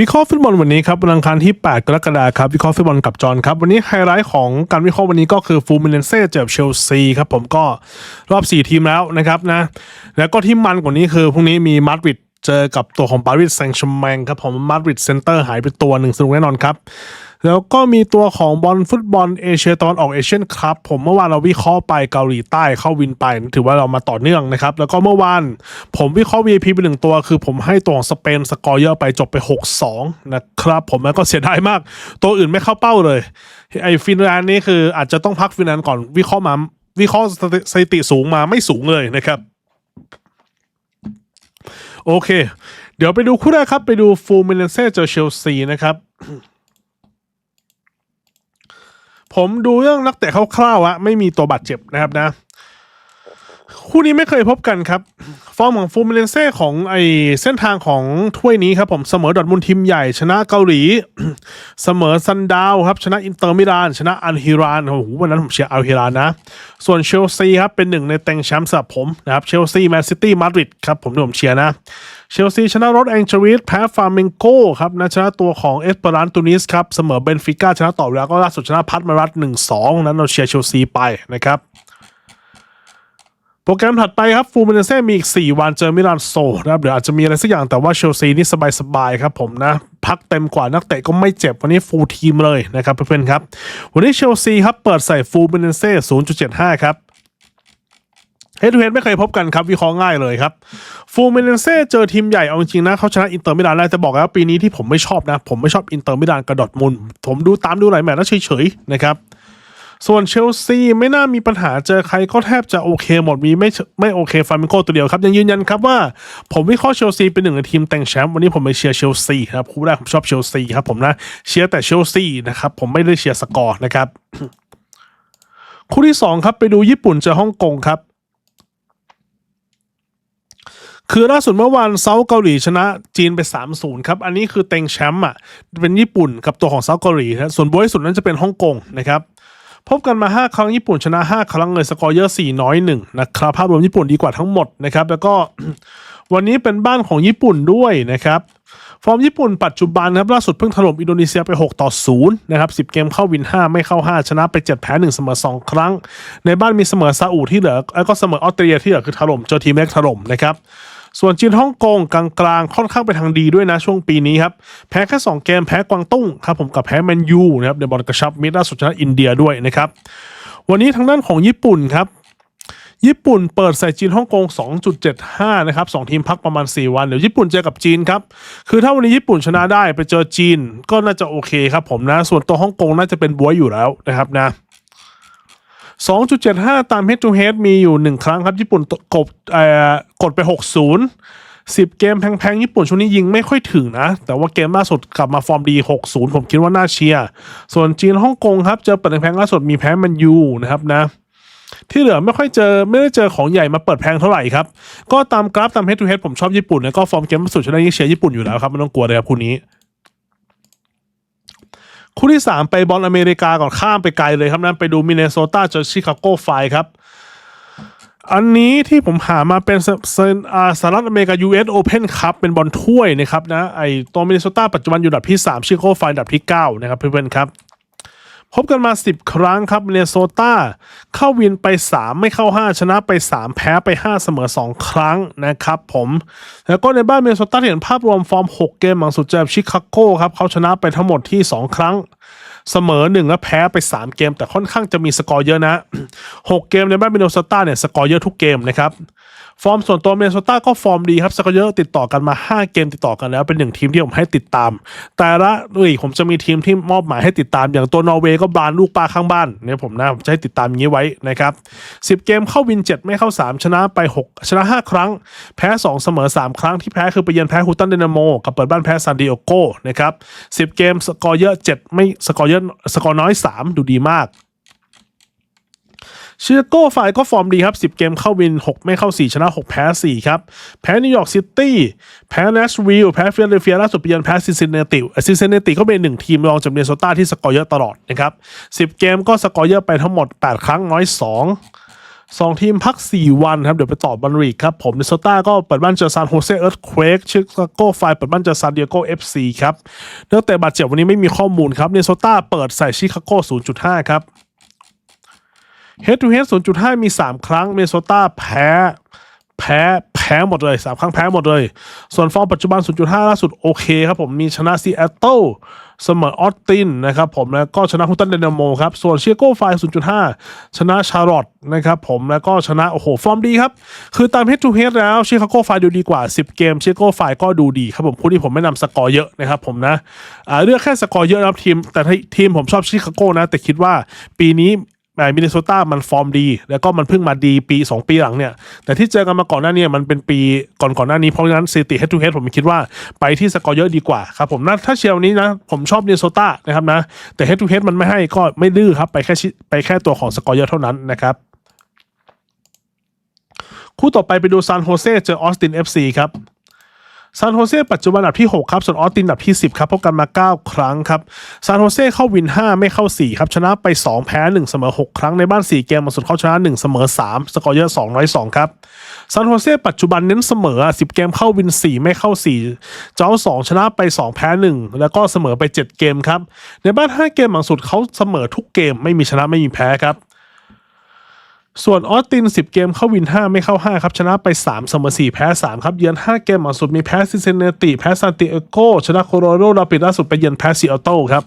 วิเคราะห์ฟุตบอลวันนี้ครับวันอังคารที่ 8 กรกฎาคมครับวิเคราะห์ฟุตบอลกับจอห์นครับวันนี้ไฮไลท์ของการวิเคราะห์วันนี้ก็คือฟูมิเลนเซ่เจอกับเชลซีครับผมก็รอบ 4 ทีมแล้วนะครับนะแล้วก็ที่มันกว่านี้คือพรุ่งนี้มีมาดริดเจอกับตัวของปารีสแซงต์แชร์แมงครับผมมาดริดเซนเตอร์หายไปตัวหนึ่งสนุกแน่นอนครับ แล้วก็มีตัวของบอลฟุตบอลเอเชียตะวันออกเอเชียนครับผมเมื่อวานเราวิเคราะห์ไปเกาหลีใต้เข้าวินไป ถือว่าเรามาต่อเนื่องนะครับ แล้วก็เมื่อวานผมวิเคราะห์ VIP ไปหนึ่งตัว คือผมให้ตัวของสเปนสกอร์เยอะไปจบไป 6-2 นะครับ ผมแล้วก็เสียดายมาก ตัวอื่นไม่เข้าเป้าเลยไอ้ฟินแลนด์นี่คืออาจจะต้องพักฟินแลนด์ก่อนวิเคราะห์มาวิเคราะห์สถิติสูงมาไม่สูงเลยนะครับโอเค เดี๋ยวไปดูคู่แรกครับ ไปดูฟูมิเนเซ่เจอเชลซีนะครับ ผมดูเรื่องนักเตะคร่าวๆอะไม่มีตัวบาดเจ็บนะครับนะ คู่นี้ไม่เคยพบกันครับ ฟอร์มของฟูมิเลนเซ่ของไอเส้นทางของถ้วยนี้ครับผมเสมอดอทมุนทีมใหญ่ ชนะเกาหลี เสมอซันดาวครับชนะอินเตอร์มิลาน ชนะอัลฮิรานโอ้โหวันนั้นผมเชียร์อัลฮิรานนะ ส่วนเชลซีครับเป็นหนึ่งในเต็งแชมป์สำหรับผมนะครับเชลซีแมนซิตี้มาดริดครับผมที่ผมเชียร์นะเชลซีชนะรถแองเจลิสแพ้ฟาร์เมงโกครับนะชนะตัวของเอสเปรานตูนิสครับเสมอเบนฟิก้าชนะต่อแล้วก็ล่าสุดชนะพัทมารัตหนึ่งสองนั้นเราเชียร์เชลซีไปนะครับ โปรแกรมถัดไปครับฟูมิเนเซ่มีอีก 4 วันเจอมิลานโซนะครับเดี๋ยวอาจจะมีอะไรสักอย่างแต่ว่าเชลซีนี่สบายๆครับผมนะ พักเต็มกว่านักเตะก็ไม่เจ็บวันนี้ฟูลทีมเลยนะครับเพื่อนๆครับ วันนี้เชลซีครับเปิดใส่ฟูมิเนเซ่0.75 ครับเฮดทูเฮดไม่เคยพบกันครับ วิเคราะห์ง่ายเลยครับฟูมิเนเซ่เจอทีมใหญ่เอาจริงๆนะเขาชนะอินเตอร์มิลานได้แต่บอกแล้วปีนี้ที่ผมไม่ชอบนะ ผมไม่ชอบอินเตอร์มิลานกระดดมุนผมดูตามดูหลายแมตช์แล้วเฉยๆนะครับ ส่วนเชลซีไม่น่ามีปัญหาเจอใครก็แทบจะโอเคหมดมีไม่ไม่โอเคฟาร์มิโกตัวเดียวครับ ยังยืนยันครับว่า ผมวิเคราะห์เชลซีเป็นหนึ่งในทีมแต่งแชมป์วันนี้ผมไปเชียร์เชลซีครับคู่แรกผมชอบเชลซีครับผมนะเชียร์แต่เชลซีนะครับผมไม่ได้เชียร์สกอร์นะครับคู่ที่สองครับไปดูญี่ปุ่นเจอฮ่องกงครับคือล่าสุดเมื่อวานเซาเกาหลีชนะจีนไป 3-0 ครับ อันนี้คือเต็งแชมป์อะเป็นญี่ปุ่นกับตัวของเซาเกาหลีนะส่วนบวยสุดนั้นจะเป็นฮ่องกงนะครับ พบกันมา 5 ครั้งญี่ปุ่นชนะ 5 ครั้งเลยสกอร์เยอะ4น้อย1นะครับภาพรวมญี่ปุ่นดีกว่าทั้งหมดนะครับ แล้วก็วันนี้เป็นบ้านของญี่ปุ่นด้วยนะครับ ฟอร์มญี่ปุ่นปัจจุบันนะครับล่าสุดเพิ่งถล่มอินโดนีเซียไป 6 ต่อ 0 นะครับ 10 เกมเข้าวิน 5 ไม่เข้า 5 ชนะไป 7 แพ้ 1 เสมอ 2 ครั้ง ในบ้านมีเสมอซาอุที่เหลือแล้วก็เสมอออสเตรเลียที่เหลือคือถล่มเจอทีมเล็กถล่มนะครับ ส่วนจีนฮ่องกงกลางๆ ค่อนข้างไปทางดีด้วยนะช่วงปีนี้ครับ แพ้แค่2เกมแพ้กวางตุ้งครับผมกับแพ้แมนยูนะครับในบอลกระชับมิตรล่าสุดชนะอินเดียด้วยนะครับ วันนี้ทางด้านของญี่ปุ่นครับญี่ปุ่นเปิดใส่จีนฮ่องกง 2.75 นะครับสองทีมพักประมาณ 4 วัน เดี๋ยวญี่ปุ่นเจอกับจีนครับ คือถ้าวันนี้ญี่ปุ่นชนะได้ไปเจอจีนก็น่าจะโอเคครับผมนะ ส่วนตัวฮ่องกงน่าจะเป็นบวยอยู่แล้วนะครับนะ 2.75 ตาม head to head มีอยู่ 1 ครั้งครับ ญี่ปุ่นกบกดไป 60 10 เกมแพงๆ ญี่ปุ่นช่วงนี้ยิงไม่ค่อยถึงนะ แต่ว่าเกมล่าสุดกลับมาฟอร์มดี 60 ผมคิดว่าน่าเชียร์ ส่วนจีนฮ่องกงครับ เจอเปิดแพงล่าสุดมีแพ้มันยูนะครับนะ ที่เหลือไม่ค่อยเจอไม่ได้เจอของใหญ่มาเปิดแพงเท่าไหร่ครับ ก็ตามกราฟตาม head to head ผมชอบญี่ปุ่นแล้วก็ฟอร์มเกมล่าสุดชนะยิ่งเชียร์ญี่ปุ่นอยู่แล้วครับไม่ต้องกลัวเลยครับคู่นี้ คู่ที่ 3 ไปบอลอเมริกาก่อนข้ามไปไกลเลยครับนั้นไปดูมินเนโซตาเจอชิคาโกไฟครับ อันนี้ที่ผมหามาเป็นสสสหรัฐอเมริกา US Open ครับเป็นบอลถ้วยนะครับนะไอตัวมินเนโซตาปัจจุบันอยู่อันดับที่ 3 ชิคาโกไฟอันดับที่ 9 นะครับเพื่อนๆครับ พบกันมา 10 ครั้งครับมิเนโซตาเข้าวินไป 3 ไม่เข้า 5 ชนะไป 3 แพ้ไป 5 เสมอ 2 ครั้งนะครับผม แล้วก็ในบ้านมิเนโซตาเห็นภาพรวมฟอร์ม 6 เกมหลังสุดเจอกับชิคาโกครับเขาชนะไปทั้งหมดที่ 2 ครั้ง เสมอหนึ่งและแพ้ไป 3 เกม แต่ค่อนข้างจะมีสกอร์เยอะนะ 6 เกมในบ้านมินเนโซตาเนี่ยสกอร์เยอะทุกเกมนะครับฟอร์มส่วนตัวมินเนโซตาก็ฟอร์มดีครับสกอร์เยอะติดต่อกันมา 5 เกมติดต่อกันแล้วเป็นหนึ่งทีมที่ผมให้ติดตาม แต่ละลีกผมจะมีทีมที่มอบหมายให้ติดตาม อย่างตัวนอร์เวย์ก็บานลูกปลาข้างบ้านเนี่ยผมนะผมจะให้ติดตามอย่างนี้ไว้นะครับ10 เกมเข้าวิน 7 ไม่เข้า 3 ชนะไป 6 ชนะ 5 ครั้ง แพ้ 2 เสมอ 3 ครั้งที่แพ้คือไปเยือนแพ้ฮูตันเดนาโมกับเปิดบ้านแพ้ซานดิเอโกนะครับ10 เกมสกอร์เยอะ 7 ไม่สกอร์เยอะสกอร์น้อย 3 ดูดีมากเชียโก้ฝ่ายก็ฟอร์มดีครับ 10 เกมเข้าวิน 6 ไม่เข้า 4 ชนะ 6 แพ้ 4 ครับ แพ้นิวยอร์กซิตี้ แพ้เนชวิลล์แพ้ฟิลาเดลเฟียล่าสุดไปเยือนแพ้ซินซินเนติซินซินเนติก็เป็นหนึ่งทีมรองจากเนโซตาที่สกอร์เยอะตลอดนะครับ 10 เกมก็สกอร์เยอะไปทั้งหมด 8 ครั้งน้อย 2 สองทีมพัก 4 วันครับ เดี๋ยวไปต่อบอลลีกครับ ผมเนโซตาก็เปิดบ้านเจอซานโฮเซเอิร์ธเควกชิคาโกไฟเปิดบ้านเจอซานดิเอโกเอฟซีครับเนื่องแต่บาดเจ็บวันนี้ไม่มีข้อมูลครับเนโซตาเปิดใส่ชิคาโก 0.5 ครับเฮดทูเฮด0.5 มี 3 ครั้งเมโซตาแพ้ แพ้ พ้หมดเลย3ครั้งแพ้หมดเลย ส่วนฟอร์มปัจจุบัน 0.5 ล่าสุดโอเคครับผมมีชนะซีแอตเทิลเสมอออสตินนะครับผมแล้วก็ชนะฮุตตันเดนโมครับ ส่วนเชียโก้ไฟ 0.5 ชนะชาร์ลอตนะครับผมแล้วก็ชนะ โอ้โห ฟอร์มดีครับ คือตาม Head to Head แล้วเชียโก้ไฟดูดีกว่า 10 เกมเชียโก้ไฟก็ดูดีครับผมคู่นี้ผมไม่นำสกอร์เยอะนะครับผมนะเลือกแค่สกอร์เยอะนะครับทีม แต่ทีมผมชอบชิคาโกนะ แต่คิดว่าปีนี้ มินนิโซตามันฟอร์มดี แล้วก็มันเพิ่งมาดีปี 2 ปีหลังเนี่ย แต่ที่เจอกันมาก่อนหน้านี้มันเป็นปีก่อนก่อนหน้านี้ เพราะฉะนั้นสถิติเฮดทูเฮดผมคิดว่าไปที่สกอร์เยอะดีกว่าครับผมนะถ้าเชียร์วันนี้นะ ผมชอบมินนิโซตานะครับนะ แต่เฮดทูเฮดมันไม่ให้ก็ไม่ดื้อครับ ไปแค่ไปแค่ตัวของสกอร์เยอะเท่านั้นนะครับคู่ต่อไปไปดูซานโฮเซเจอออสติน FC ครับ ซานโฮเซ่ปัจจุบันอันดับที่ 6 ครับ ส่วนออสตินอันดับที่ 10 ครับพบกันมา 9 ครั้งครับซานโฮเซ่เข้าวิน 5 ไม่เข้า 4 ครับ ชนะไป 2 แพ้ 1 เสมอ 6 ครั้งในบ้าน 4 เกมมาสุดเข้าชนะ 1 เสมอ 3 สกอร์เยอะ 202 ครับซานโฮเซ่ปัจจุบันเน้นเสมอ 10 เกมเข้าวิน 4 ไม่เข้า 4 เจ้า 2 ชนะไป 2 แพ้ 1 แล้วก็เสมอไป 7 เกมครับในบ้าน 5 เกมหลังสุดเขาเสมอทุกเกมไม่มีชนะไม่มีแพ้ครับ ส่วนออสติน 10 เกมเข้าวิน 5 ไม่เข้า 5 ครับ ชนะไป 3 เสมอ 4 แพ้ 3 ครับ เยือน 5 เกมหลังสุดมีแพ้ซิเซเนติ แพ้ซานติเอโกชนะโคโรโรราปิดล่าสุดไปเยือนแพ้ซีแอตเทิลครับ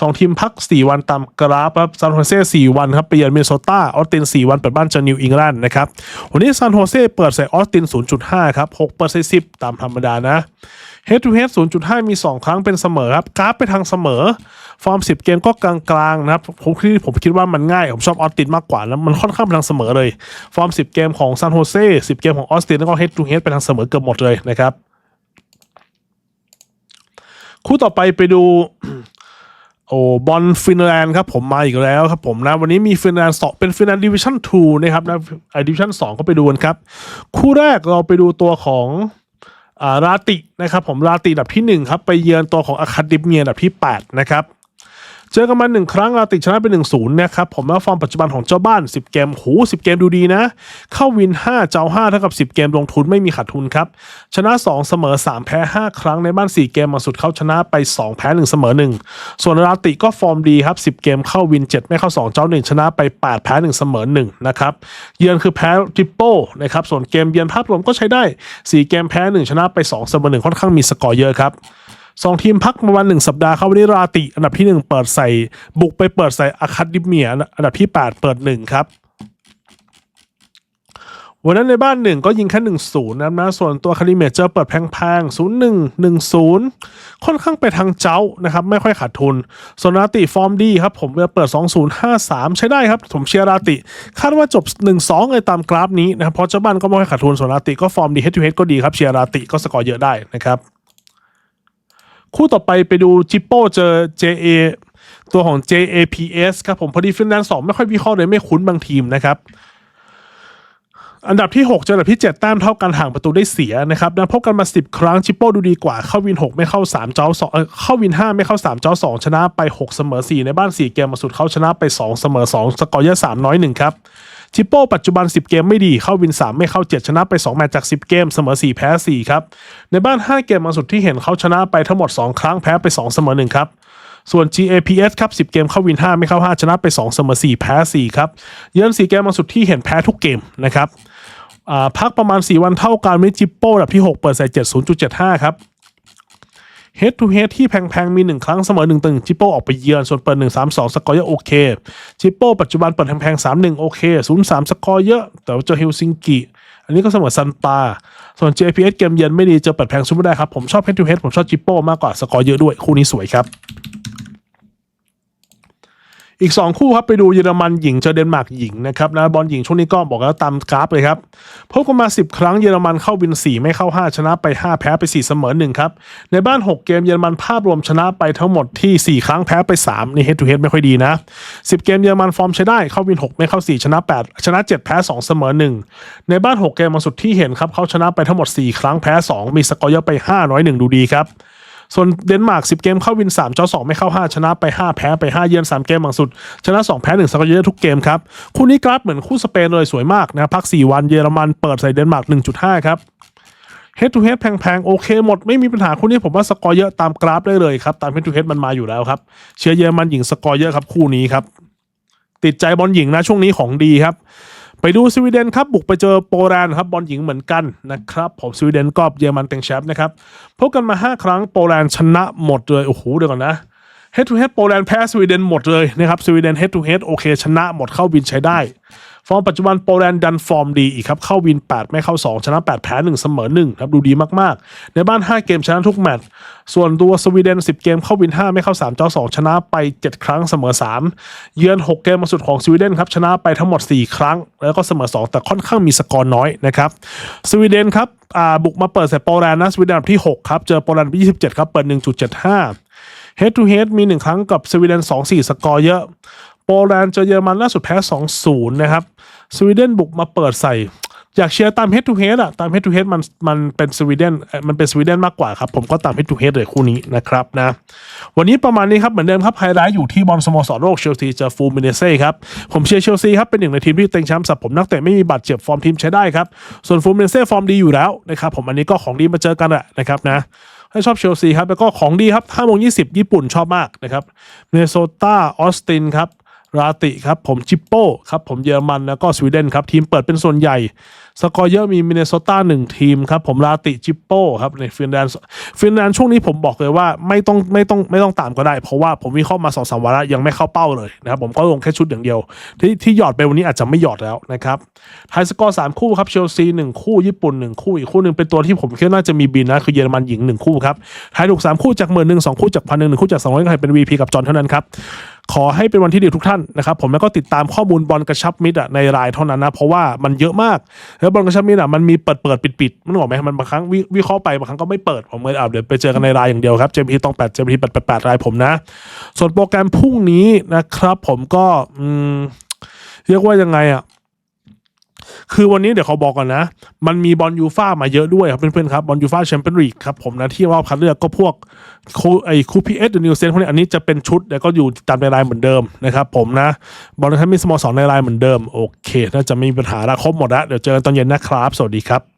สองทีมพัก 4 วันตามกราฟครับซานโฮเซ่4วันครับ ไปเยือนมินโซตาออสติน 4 วันเปิดบ้านเจอนิวอิงแลนด์นะครับ วันนี้ซานโฮเซ่เปิดใส่ออสติน 0.5 ครับ 6 เปอร์เซ็นต์10 ตามธรรมดานะ Head to Head 0.5 มี 2 ครั้งเป็นเสมอครับกราฟไปทางเสมอ ฟอร์ม 10 เกมก็กลางๆนะครับผมคิดผมคิดว่ามันง่าย ผมชอบออสตินมากกว่าแล้วมันค่อนข้างไปทางเสมอเลย ฟอร์ม 10 เกมของซานโฮเซ่10 เกมของออสตินแล้วก็ Head to Head ไปทางเสมอเกือบหมดเลยนะครับ คู่ต่อไปไปดูโอ้บอลฟินแลนด์ครับผมมาอีกแล้วครับผมนะ วันนี้มีฟินแลนด์สองเป็นฟินแลนด์ดิวิชั่น2นะครับนะไอดิวิชั่น2ก็ไปดูกันครับ คู่แรกเราไปดูตัวของอาราตินะครับผมราติดับที่ 1 ครับ ไปเยือนตัวของอาคาดิเมียดับที่ 8 นะครับ เจอกันมาหนึ่งครั้งราติชนะไป1นศูนย์นะครับผมแล้วฟอร์มปัจจุบันของเจ้าบ้าน 10 เกมหู10 เกมดูดีนะ เข้าวิน 5 เจ้า5เท่ากับ 10 เกมลงทุนไม่มีขาดทุนครับ ชนะ 2 เสมอ 3 แพ้ 5 ครั้งในบ้าน 4 เกมมาสุดเขาชนะไป 2 แพ้ 1 เสมอ 1 ส่วนราติก็ฟอร์มดีครับ 10 เกมเข้าวิน 7 ไม่เข้า 2 เจ้า 1 ชนะไป 8 แพ้ 1 เสมอ 1 นะครับ เยือนคือแพ้ทริปโป้นะครับส่วนเกมเยือนภาพรวมก็ใช้ได้ 4 เกมแพ้ 1 ชนะไป 2 เสมอ 1 ค่อนข้างมีสกอร์เยอะครับ สองทีมพักประมาณหนึ่งสัปดาห์ครับวันนี้ราติ อันดับที่หนึ่งเปิดใส่ บุกไปเปิดใส่อาคาดิเมีย อันดับที่แปดเปิดหนึ่งครับ วันนั้นในบ้านหนึ่งก็ยิงแค่หนึ่งศูนย์นะครับนะส่วนตัวคาริเมจเจอเปิดแพงๆศูนย์หนึ่งหนึ่งศูนย์ค่อนข้างไปทางเจ้านะครับ ไม่ค่อยขาดทุน ส่วนราติฟอร์มดีครับ ผมเปิด 2053 ใช้ได้ครับ ผมเชียร์ราติ คาดว่าจบ 1-2เลยตามกราฟนี้นะครับเพราะเจ้าบ้านก็ไม่ค่อยขาดทุนส่วนราติก็ฟอร์มดีเฮดทูเฮดก็ดีครับเชียร์ราติก็สกอร์เยอะได้นะครับ คู่ต่อไปไปดูจิปโป้เจอ JA ตัวของ JAPS ครับผมพอดีฟินแลนด์สองไม่ค่อยวิเคราะห์เลยไม่คุ้นบางทีมนะครับ อันดับที่ 6 เจออันดับที่ 7 แต้มเท่ากันห่างประตูได้เสียนะครับนะพบกันมา 10 ครั้งจิปโป้ดูดีกว่า เข้าวิน 6 ไม่เข้า 3 เจ้า2เอ่อเข้าวิน 5 ไม่เข้า 3 เจ้า 2 ชนะไป 6 เสมอ 4 ในบ้าน 4 เกมมาสุดเขาชนะไป 2 เสมอ 2 สกอร์เยอะ3น้อย1ครับ จิปโป้ปัจจุบัน 10 เกมไม่ดีเข้าวิน 3 ไม่เข้า 7 ชนะไป 2 แมตช์จาก 10 เกม เสมอ 4 แพ้ 4 ครับ ในบ้าน 5 เกมมาสุดที่เห็นเขาชนะไปทั้งหมด 2 ครั้งแพ้ไป 2 เสมอ 1 ครับส่วน GAPS ครับ 10 เกมเข้าวิน 5 ไม่เข้า 5 ชนะไป 2 เสมอ 4 แพ้ 4 ครับ เยือน 4 เกมมาสุดที่เห็นแพ้ทุกเกมนะครับพักประมาณ 4 วันเท่ากันมิจิปโป้ดับที่ 6 เปิดใส่70.75 ครับ เฮดทูเฮดที่แพงๆ มี 1 ครั้งเสมอ1ตึงจิปโป้ออกไปเยือน ส่วนเปิด 1 3 2 สกอร์เยอะโอเค จิปโป้ปัจจุบันเปิดแพงๆ 3 1 โอเค 0 3 สกอร์เยอะ แต่ว่าเจอเฮลซิงกิอันนี้ก็เสมอซันตา ส่วน JPS เกมเยือนไม่ดีเจอเปิดแพงสู้ไม่ได้ครับ ผมชอบเฮดทูเฮดผมชอบจิปโป้มากกว่าสกอร์เยอะด้วยคู่นี้สวยครับ อีก 2 คู่ครับไปดูเยอรมันหญิงเจอเดนมาร์กหญิงนะครับนะบอลหญิงช่วงนี้ก็บอกแล้วตามกราฟเลยครับพบกันมา 10 ครั้งเยอรมันเข้าวิน 4 ไม่เข้า 5 ชนะไป 5 แพ้ไป 4 เสมอ1ครับในบ้าน 6 เกมเยอรมันภาพรวมชนะไปทั้งหมดที่ 4 ครั้งแพ้ไป 3 นี่ head to head ไม่ค่อยดีนะ 10 เกมเยอรมันฟอร์มใช้ได้เข้าวิน 6 ไม่เข้า 4 ชนะ 8 ชนะ 7 แพ้ 2 เสมอ 1 ในบ้าน 6 เกมมาสุดที่เห็นครับเขาชนะไปทั้งหมด 4 ครั้งแพ้ 2 มีสกอร์เยอะไป5น้อย1ดูดีครับ ส่วนเดนมาร์ก10 เกมเข้าวิน 3 เจ้า 2 ไม่เข้า 5 ชนะไป 5 แพ้ไป 5 เยือน 3 เกมหลังสุด ชนะ 2 แพ้1สกอร์เยอะทุกเกมครับ คู่นี้กราฟเหมือนคู่สเปนเลยสวยมากนะครับพัก 4 วันเยอรมันเปิดใส่เดนมาร์ก1.5 ครับเฮดทูเฮดแพงๆ โอเคหมด ไม่มีปัญหาคู่นี้ผมว่าสกอร์เยอะตามกราฟได้เลยครับ ตามเฮดทูเฮดมันมาอยู่แล้วครับเชียร์เยอรมันหญิงสกอร์เยอะครับคู่นี้ครับติดใจบอลหญิงนะช่วงนี้ของดีครับ ไปดูสวีเดนครับบุกไปเจอโปแลนด์ครับบอลหญิงเหมือนกันนะครับผมสวีเดนก็เยอรมันเต็งแชมป์นะครับพบกันมา 5 ครั้งโปแลนด์ชนะหมดเลยโอ้โหเดี๋ยวก่อนนะเฮดทูเฮดโปแลนด์แพ้สวีเดนหมดเลยนะครับสวีเดนเฮดทูเฮดโอเคชนะหมดเข้าบินใช้ได้ ฟอร์มปัจจุบันโปแลนด์ดันฟอร์มดีอีกครับเข้าวิน 8 ไม่เข้า 2 ชนะ 8 แพ้ 1 เสมอ1ครับดูดีมากๆ ในบ้าน 5 เกมชนะทุกแมตช์ส่วนตัวสวีเดน 10 เกมเข้าวิน 5 ไม่เข้า 3 เจ้า 2 ชนะไป 7 ครั้งเสมอ 3 เยือน 6 เกมมาสุดของสวีเดนครับชนะไปทั้งหมด 4 ครั้ง แล้วก็เสมอ 2 แต่ค่อนข้างมีสกอร์น้อยนะครับสวีเดนครับบุกมาเปิดใส่โปแลนด์นะสวีเดนที่ 6 ครับเจอโปแลนด์ที่27 ครับเปิด 1.75 Head to Head มี 1 ครั้งกับสวีเดน2-4 สกอร์เยอะ โปแลนด์เจอเยอรมันล่าสุดแพ้ 2-0 นะครับ สวีเดนบุกมาเปิดใส่ อยากเชียร์ตาม Head to Head อะตาม Head to Head มันมันเป็นสวีเดนมันเป็นสวีเดนมากกว่าครับ ผมก็ตาม Head to Head เลยคู่นี้นะครับนะ วันนี้ประมาณนี้ครับ เหมือนเดิมครับไฮไลท์อยู่ที่บอลสโมสรโลกเชลซีเจอฟูมิเนเซ่ครับ ผมเชียร์เชลซีครับ เป็นหนึ่งในทีมที่เต็งแชมป์สับผมนักเตะไม่มีบาดเจ็บฟอร์มทีมใช้ได้ครับส่วนฟูมิเนเซ่ฟอร์มดีอยู่แล้วนะครับผมอันนี้ก็ของดีมาเจอกันแหละนะครับนะให้ชอบเชลซีครับ แล้วก็ของดีครับ5โมง20 ญี่ปุ่นชอบมากนะครับเนโซตาออสตินครับ ราติครับผมจิปโป้ครับผมเยอรมันแล้วก็สวีเดนครับทีมเปิดเป็นส่วนใหญ่ สกอร์เยอะมีมินเนโซตาหนึ่งทีมครับผมราติจิปโป้ครับในฟินแลนด์ฟินแลนด์ช่วงนี้ผมบอกเลยว่าไม่ต้องไม่ต้องไม่ต้องตามก็ได้ เพราะว่าผมวิเคราะห์มาสองสามวันแล้วยังไม่เข้าเป้าเลยนะครับผมก็ลงแค่ชุดอย่างเดียว ที่ที่หยอดไปวันนี้อาจจะไม่หยอดแล้วนะครับไทยสกอร์สามคู่ครับเชลซีหนึ่งคู่ญี่ปุ่นหนึ่งคู่อีกคู่หนึ่งเป็นตัวที่ผมคิดว่าน่าจะมีบินนะคือเยอรมันหญิงหนึ่งคู่ครับไทยถูกสามคู่จากหมื่นหนึ่งสองคู่จากพันหนึ่งหนึ่งคู่จากสองร้อยใครเป็น VP กับจอนเท่านั้นครับ ขอให้เป็นวันที่ดีทุกท่านนะครับผมแล้วก็ติดตามข้อมูลบอลกระชับมิตรอะในรายเท่านั้นนะเพราะว่ามันเยอะมาก แล้วบอลกระชับมิตรอะมันมีเปิดเปิดปิดปิดมันบอกไหมมันบางครั้งวิวิเคราะห์ไปบางครั้งก็ไม่เปิดผมเลยอ่าเดี๋ยวไปเจอกันในรายอย่างเดียวครับเจมพีต้องแปดเจมพีแปดแปดแปดรายผมนะ ส่วนโปรแกรมพรุ่งนี้นะครับ ผมก็อืมเรียกว่ายังไงอะ คือวันนี้เดี๋ยวเขาบอกก่อนนะ มันมีบอลยูฟ่ามาเยอะด้วยครับเพื่อนๆครับบอลยูฟ่าแชมเปี้ยนลีกครับผมนะที่รอบคัดเลือกก็พวกคูไอคูพีเอสเดนิวเซนพวกนี้อันนี้จะเป็นชุดแล้วก็อยู่ตามในไลน์เหมือนเดิมนะครับผมนะบอลทันมีสโมสรในไลน์เหมือนเดิมโอเคน่าจะไม่มีปัญหาแล้วครบหมดละเดี๋ยวเจอกันตอนเย็นนะครับ สวัสดีครับ